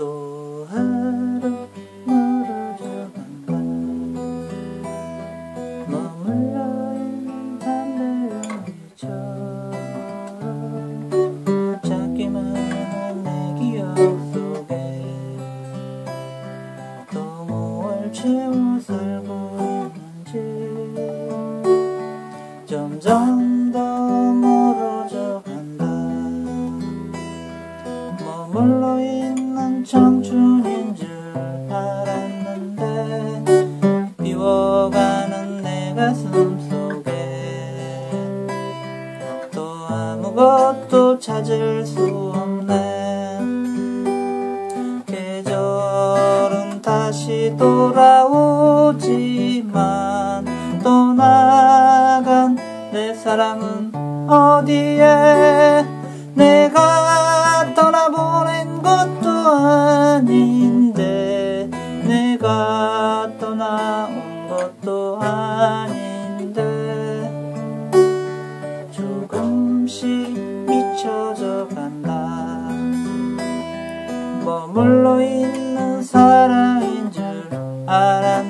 또 있는지 점점 더 멀어져 간다. 머물러 있는 청춘인 줄 알았는데 비워가는 내 가슴 속에 또 아무것도 찾을 수 없네. 돌아 사랑은 어디에 내가 떠나보낸 것도 아닌데 내가 떠나온 것도 아닌데. 조금씩 미쳐져 간다. 머물러 있는 사랑인 줄 알았는데